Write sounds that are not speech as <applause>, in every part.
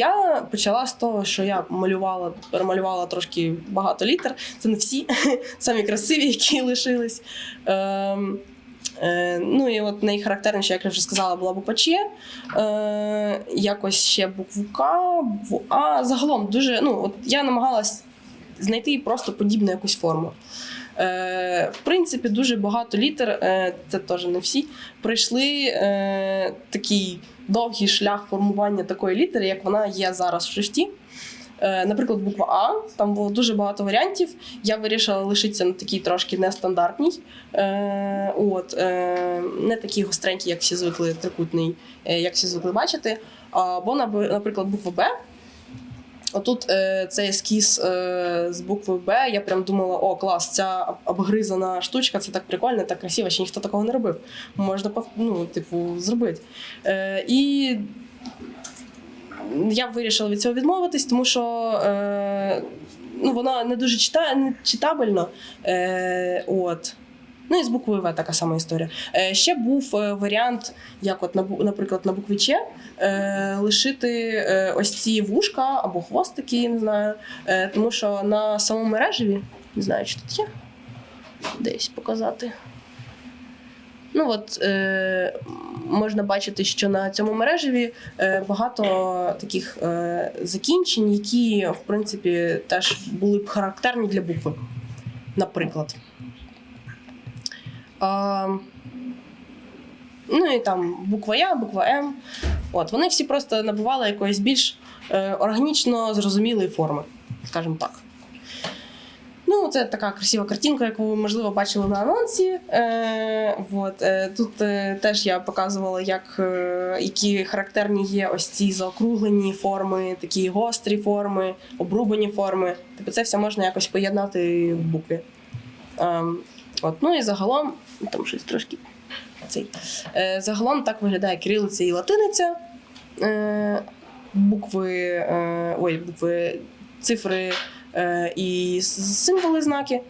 я почала з того, що я малювала, перемалювала трошки багато літер. Це не всі, <laughs> самі красиві, які лишились. Ем, е, ну і от найхарактерніше, як я вже сказала, була буква Ч. Е, якось ще букву К, букву А. Загалом дуже. Ну, от я намагалась знайти просто подібну якусь форму. Е, в принципі, дуже багато літер, е, це теж не всі, пройшли е, такий довгий шлях формування такої літери, як вона є зараз в шрифті. Наприклад, буква А, там було дуже багато варіантів. Я вирішила лишитися на такій трошки нестандартній. От, не такий гостренький, як всі звикли, трикутний, як всі звикли бачити. Або, наприклад, буква Б. Отут е, цей ескіз е, з букви Б. Я прям думала, о, клас, ця обгризана штучка, це так прикольно, так красиво, ще ніхто такого не робив. Можна ну, типу, зробити. Е, і я вирішила від цього відмовитись, тому що е, ну, воно не дуже чита, не читабельно. Е, от. Ну і з буквою В така сама історія. Е, ще був е, варіант, як, от, на наприклад, на букві Ч, е, лишити е, ось ці вушка або хвостики, не знаю. Е, тому що на самому мережеві, не знаю, чи тут є, десь показати. Ну от е, можна бачити, що на цьому мережеві е, багато таких е, закінчень, які, в принципі, теж були б характерні для букви. Наприклад. Ну і там буква Я, буква М. От, вони всі просто набували якоїсь більш е, органічно зрозумілої форми, скажімо так. Ну, це така красива картинка, яку ви, можливо, бачили на анонсі. Е, от, е, тут е, теж я показувала, як, е, які характерні є ось ці заокруглені форми, такі гострі форми, обрубані форми. Тобто це все можна якось поєднати в букві. Ем, от, ну і загалом, там щось трошки. Цей. Е, загалом так виглядає кирилиця і латиниця. Е, букви, е, ой, букви, цифри е, і символи знаки. Е,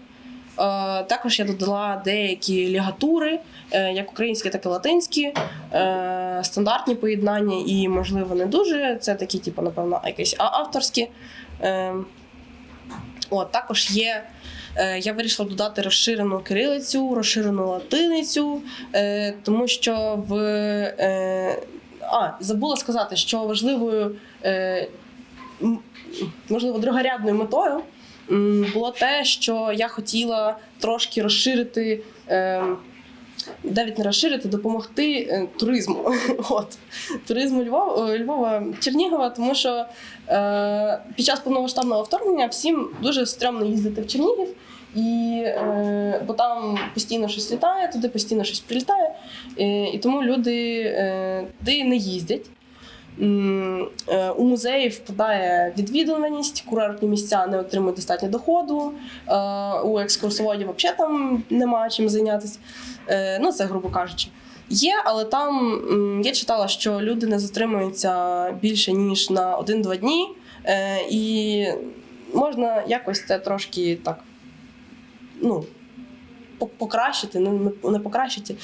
також я додала деякі лігатури, е, як українські, так і латинські, е, стандартні поєднання і, можливо, не дуже. Це такі, типу, напевно, якісь авторські. Е, от, також є. Е, Я вирішила додати розширену кирилицю, розширену латиницю, е, тому що в. Е, а, забула сказати, що важливою, можливо, другорядною метою було те, що я хотіла трошки розширити. Е, навіть не розширити, допомогти е, туризму. <laughs> От. Туризму Львова, Львова Чернігова, тому що е, під час повномасштабного вторгнення всім дуже стрьомно їздити в Чернігів, і, е, бо там постійно щось літає, туди постійно щось прилітає. Е, і тому люди е, туди не їздять. Е, У музеї впадає відвідуваність, курортні місця не отримують достатньо доходу. е, У екскурсоводів взагалі там немає чим зайнятися. Е, Ну, це грубо кажучи. Є, але там я читала, що люди не затримуються більше ніж на один-два дні, і можна якось це трошки так. Ну, покращити, ну не- покращити,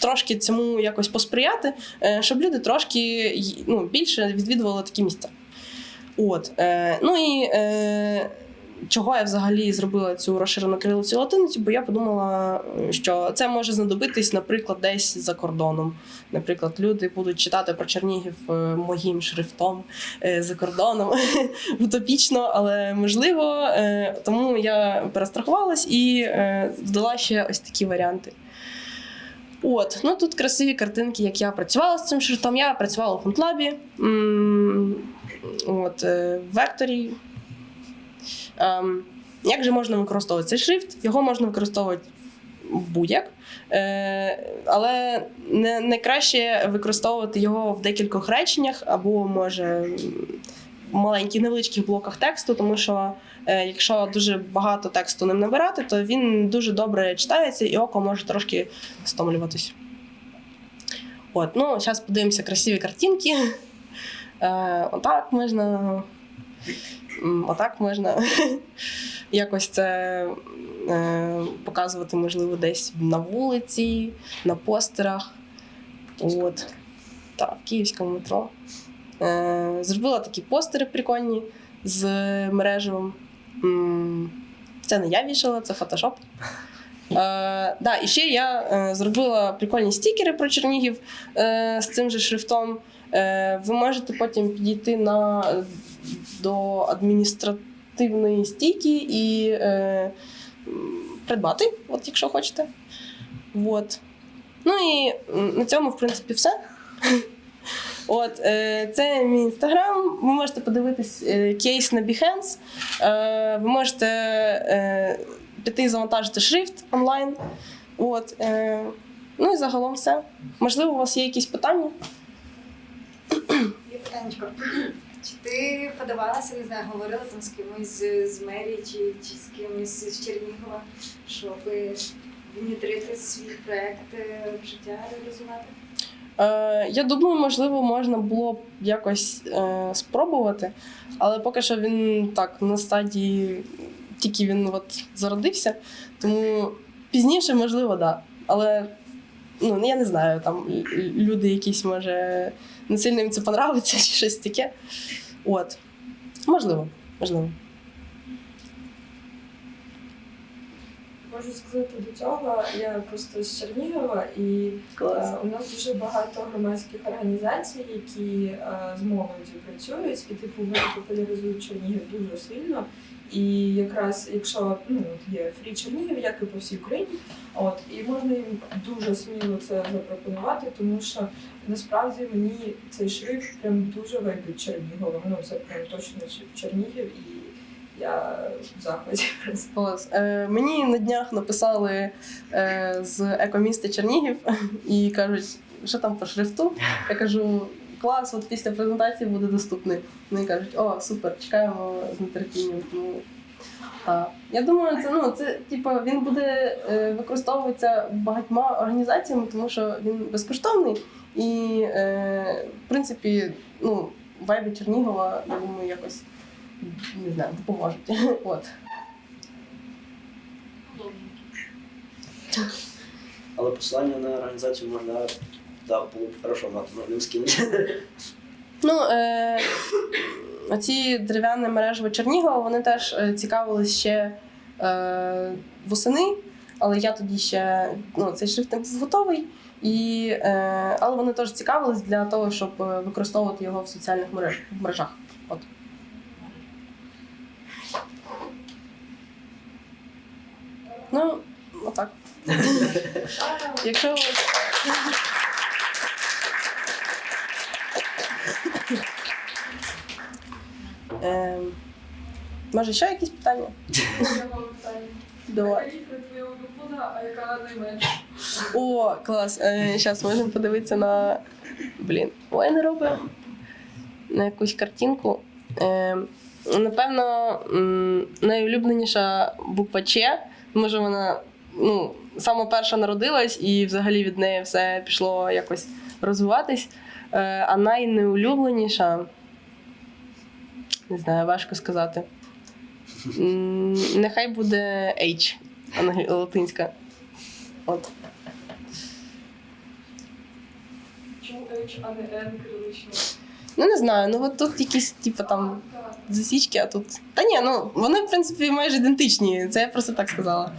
трошки цьому якось посприяти, е, щоб люди трошки ну, більше відвідували такі місця. От. Е, ну і е, чого я взагалі зробила цю розширену кирилицю і латиницю, бо я подумала, е, що це може знадобитись, наприклад, десь за кордоном. Наприклад, люди будуть читати про Чернігів е, моїм шрифтом е, за кордоном. <laughs> Утопічно, але можливо. Тому я перестрахувалась і додала ще ось такі варіанти. От, ну тут красиві картинки, як я працювала з цим шрифтом. Я працювала в фонтлабі, от, в векторі. Ем, як же можна використовувати цей шрифт? Його можна використовувати будь-як. Е, але найкраще використовувати його в декількох реченнях або, може, в маленьких невеличких блоках тексту, тому що е, якщо дуже багато тексту ним набирати, то він дуже добре читається і око може трошки стомлюватись. От, ну, зараз подивимося красиві картинки. Е, отак можна. Отак можна <laughs> якось це е, показувати, можливо, десь на вулиці, на постерах. От. Так, в київському метро. Е, зробила такі постери прикольні з мережевим. Це не я вішала, це фотошоп. <laughs> Е, да, і ще я е, зробила прикольні стікери про Чернігів е, з цим же шрифтом. Е, ви можете потім підійти на, до адміністративної стійки і е, придбати, от, якщо хочете. От. Ну і на цьому, в принципі, все. <laughs> От, е, це мій інстаграм. Ви можете подивитись е, кейс на Behance. Е, ви можете піти завантажити шрифт онлайн. От, ну і загалом все. Можливо, у вас є якісь питання? Є питаннячко. Чи ти подавалася, не знаю, говорила там з кимось з, мерії чи, чи з кимось з Чернігова, щоб внедрити свій проект е, в життя реалізувати? Е, я думаю, можливо, можна було б якось е, спробувати, але поки що він так на стадії, тільки він от зародився, тому пізніше, можливо, так. Да. Але ну, я не знаю, там люди якісь, може, не сильно їм це понравиться чи щось таке. От. Можливо, можливо. Можу сказати до цього, я просто з Чернігова і е, у нас дуже багато громадських організацій, які е, з молоддю працюють, і типу вони популяризують Чернігів дуже сильно. І якраз якщо ну є фрі Чернігів, як і по всій Україні, от і можна їм дуже сміло це запропонувати, тому що насправді мені цей шрифт прям дуже вайбить Черніговом. Ну це прям точно Чернігів, і я в просто. Клас. Е, мені на днях написали е, з екоміста Чернігів і кажуть, що там по шрифту. Я кажу, клас, от після презентації буде доступний. Вони кажуть, о, супер, чекаємо з нетерпінням. Тому, та. Я думаю, це ну це типу, він буде е, використовуватися багатьма організаціями, тому що він безкоштовний і, е, в принципі, ну, вайби Чернігова, я думаю, якось не знаю, допоможуть. <laughs> От. Але посилання на організацію можна да, було б хорошо мати, можна скинути. <laughs> Ну, е, оці дерев'яні мережі Чернігова, вони теж е, цікавились ще е, восени, але я тоді ще ну, цей шрифт не був готовий. І, е, але вони теж цікавились для того, щоб е, використовувати його в соціальних мережах. От. Ну, отак. <laughs> Якщо Ем, може, ще якісь питання? <laughs> Давай. О, клас. Е, Зараз можемо подивитися на. Блін, ой, не робимо. На якусь картинку. Е, напевно, найулюбленіша буква Ч, може вона ну, саме перша народилась, і взагалі від неї все пішло якось розвиватись. Е, а найнеулюбленіша, не знаю, важко сказати. Нехай буде H, латинська. От. Чому H, а не N крилично? Ну не знаю, ну от тут якісь, типу, там засічки, а тут. Та ні, ну вони, в принципі, майже ідентичні. Це я просто так сказала.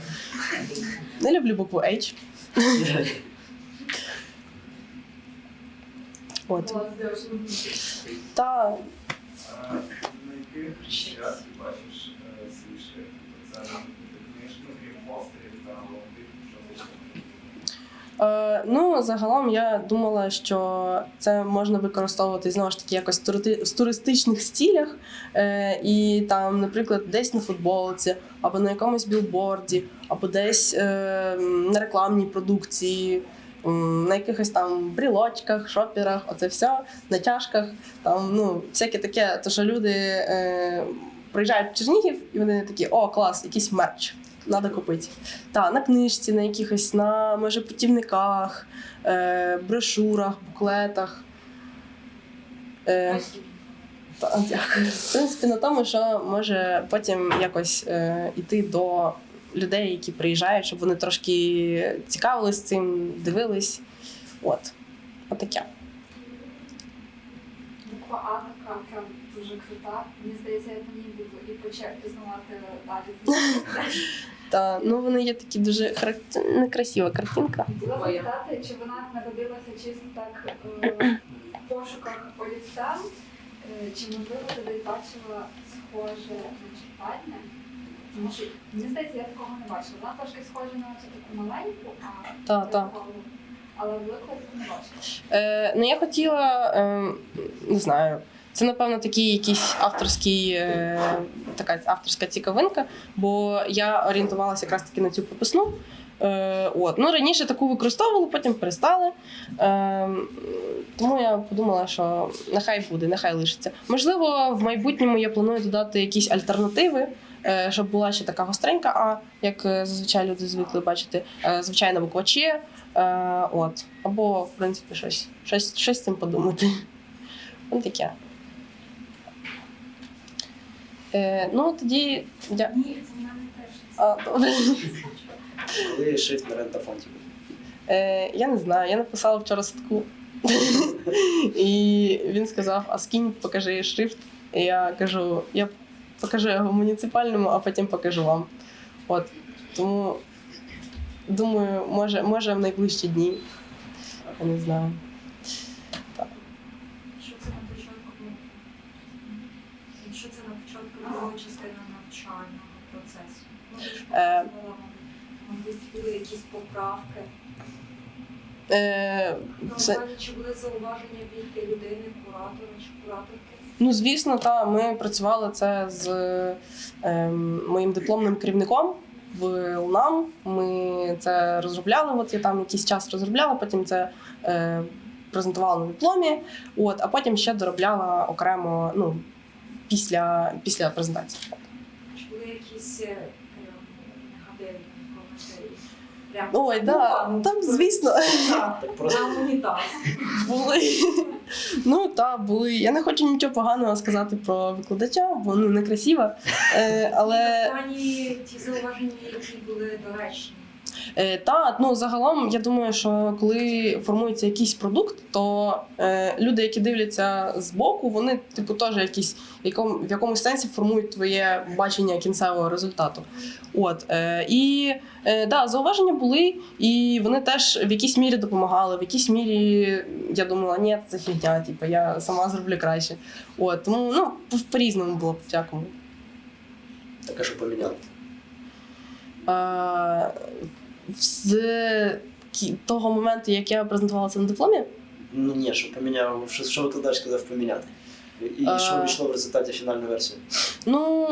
Не люблю букву H. От. Та На яких ти бачиш е, свій? Це на книжку, крім постерів та логотипів, що це? Е, ну, загалом я думала, що це можна використовувати знову ж таки якось в туристичних цілях. Е, і там, наприклад, десь на футболці, або на якомусь білборді, або десь е, на рекламній продукції, на якихось там брілочках, шоперах, оце все, натяжках. Там, ну, всяке таке, то що люди е, приїжджають в Чернігів, і вони такі, о, клас, якийсь мерч. Надо купити. Та, на книжці, на якихось, на може путівниках, е, брошурах, буклетах. Е, та, дякую. В принципі, на тому, що може потім якось е, йти до людей, які приїжджають, щоб вони трошки цікавились цим, дивились. От. Отаке. буква А така дуже крута. Мені здається, я по ній буду і почав пізнавати далі. Та ну вони є такі дуже характер... некрасива картинка. Хотіла запитати, чи вона народилася чисто так е, в пошуках олівця, е, чи можливо десь бачила схоже? Тому що мені здається, я такого не бачила. Вона трошки схожа на цю таку маленьку, а Та, та. але таку не бачила. Е, ну я хотіла, е, не знаю. Це, напевно, такий якийсь авторський, е, така авторська цікавинка, бо я орієнтувалася якраз таки на цю прописну. Е, от. Ну, раніше таку використовували, потім перестали. Е, тому я подумала, що нехай буде, нехай лишиться. Можливо, в майбутньому я планую додати якісь альтернативи, е, щоб була ще така гостренька, а як е, зазвичай люди звикли бачити, е, звичайна буква Ч. От. Або, в принципі, щось, щось, щось з цим подумати. Ось таке. Е, ну, тоді. Я... Ні, це в мене теж. А, добре. Коли шрифт на рентафонті? Е, я не знаю, я написала вчора садку. І він сказав: а скинь, покажи шрифт. І я кажу, я покажу його муніципальному, а потім покажу вам. От. Тому думаю, може, може в найближчі дні. Я не знаю. Що це на початку? Що це на початку друга частина навчального процесу? Е. мабуть, були якісь поправки. Е, це, чи були зауваження від людини, куратора чи кураторки? Ну, звісно, та ми працювали це з ем, моїм дипломним керівником в ЛНАМ. Ми це розробляли. От я там якийсь час розробляла, потім це е, презентувала на дипломі. От, а потім ще доробляла окремо ну, після, після презентації. Чи були якісь е, е, негативні коментарі? Прям Ой, да, ну, там, звісно, так, Так просто були. Ну так, були. Я не хочу нічого поганого сказати про викладача, бо ну некрасива. Е, але ті зауваження, які були доречні. Е, та ну загалом я думаю, що коли формується якийсь продукт, то е, люди, які дивляться збоку, вони типу теж якісь якому в якомусь сенсі формують твоє бачення кінцевого результату. От е, і е, да, зауваження були, і вони теж в якійсь мірі допомагали. В якійсь мірі я думала, ні, це фігня, типу, я сама зроблю краще. От тому ну по різному було по всякому. таке, що поміняли. З того моменту, як я презентувала це на дипломі, Ну ні, що поміняв, що, що викладач сказав поміняти. І А. що війшло в результаті фінальної версії? ну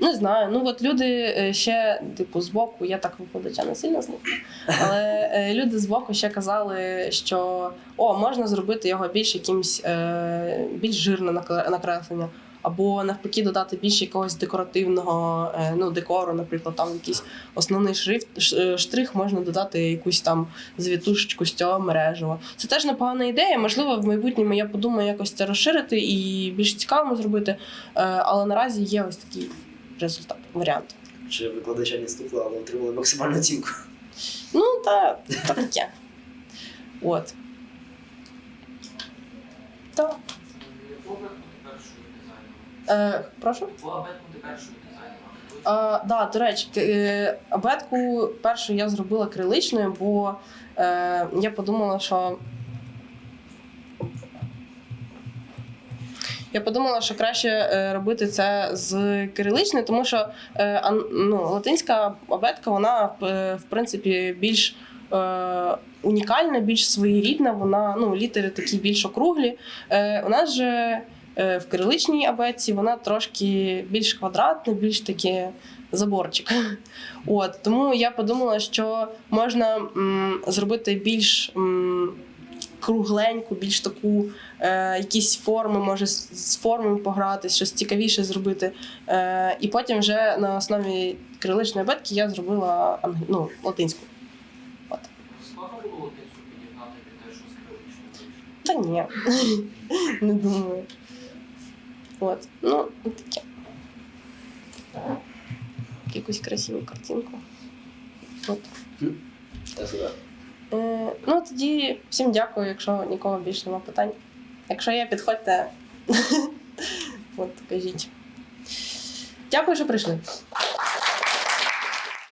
не знаю. Ну от люди е, ще, типу, збоку, я так викладача не сильно слухаю, але е, люди збоку ще казали, що о, можна зробити його більш якимсь е, більш жирне накреслення. Або навпаки додати більше якогось декоративного е, ну, декору, наприклад, там якийсь основний шрифт, е, штрих можна додати якусь там звітушечку з цього мережева. Це теж непогана ідея. Можливо, в майбутньому я подумаю якось це розширити і більш цікавим зробити. Е, Але наразі є ось такий результат, варіант. Чи викладача не стукла, але отримали максимальну оцінку? Ну, та, та таке. От. Так. Е, прошу? По абетку ти першою дизайнером. А, да, до речі, е, абетку першу я зробила криличною, бо е, я подумала, що. Я подумала, що краще е, робити це з кириличною, тому що е, ну, латинська абетка, вона е, в принципі більш е, унікальна, більш своєрідна, вона ну, літери такі більш округлі. Е, у нас же е, в кириличній абетці вона трошки більш квадратна, більш таке заборчик. <laughs> От, тому я подумала, що можна м, зробити більш м, кругленьку, більш таку, е, якісь форми, може з, формами погратись, щось цікавіше зробити. Е, і потім вже на основі кириличної абетки я зробила ну, латинську. Та ні, <laughs> не думаю. От, ну, таке. Якусь красиву картинку. От. Е, ну, тоді всім дякую, якщо нікого більше немає питань. Якщо є, підходьте. <laughs> От, кажіть. Дякую, що прийшли.